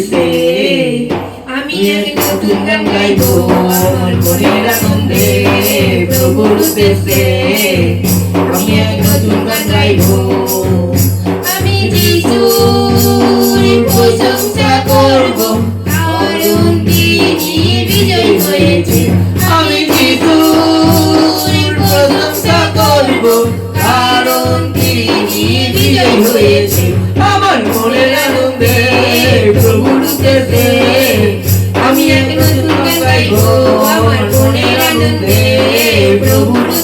উঠেছে আমি নতুন গান গাইবো, আমার মনের আনন্দে প্রভু উঠেছে আমি এক নতুন গান গাইবো। আমি যিশুর প্রশংসা করব কারণ তিনি বিজয় হয়েছে। আমি যিশুর প্রশংসা করব কারণ তিনি বিজয় হয়েছে। আমার মনের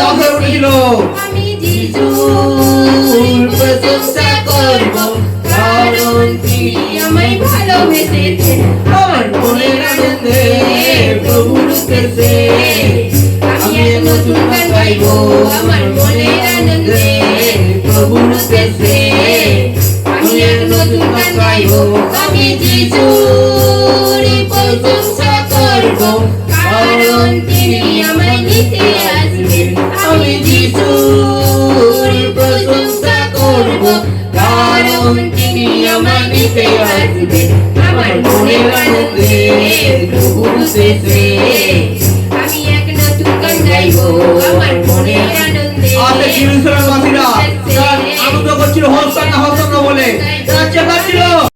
হয়ে উঠেছিল আমি যিশুর প্রশংসা করব কারণ তিনি আমায় ভালোবেসেছেন। আমার মনের আনন্দে প্রভু উঠেছে আমি এক নতুন গান গাইবো আমার মনের আনন্দে প্রভু উঠেছে আমি এক নতুন গান গাইবো আমি যিশুর প্রশংসা করব কারণ তিনি আমায় নিতে আমি যিশুর প্রশংসা করব কারণ তিনি আমার আসবে আমার মনে আনন্দের দুপুর শেষে আমি এক নতুন গাইব আমার মনে আনন্দে। আচ্ছা, অর্থাৎ শিরুশ্বরের বাসীরা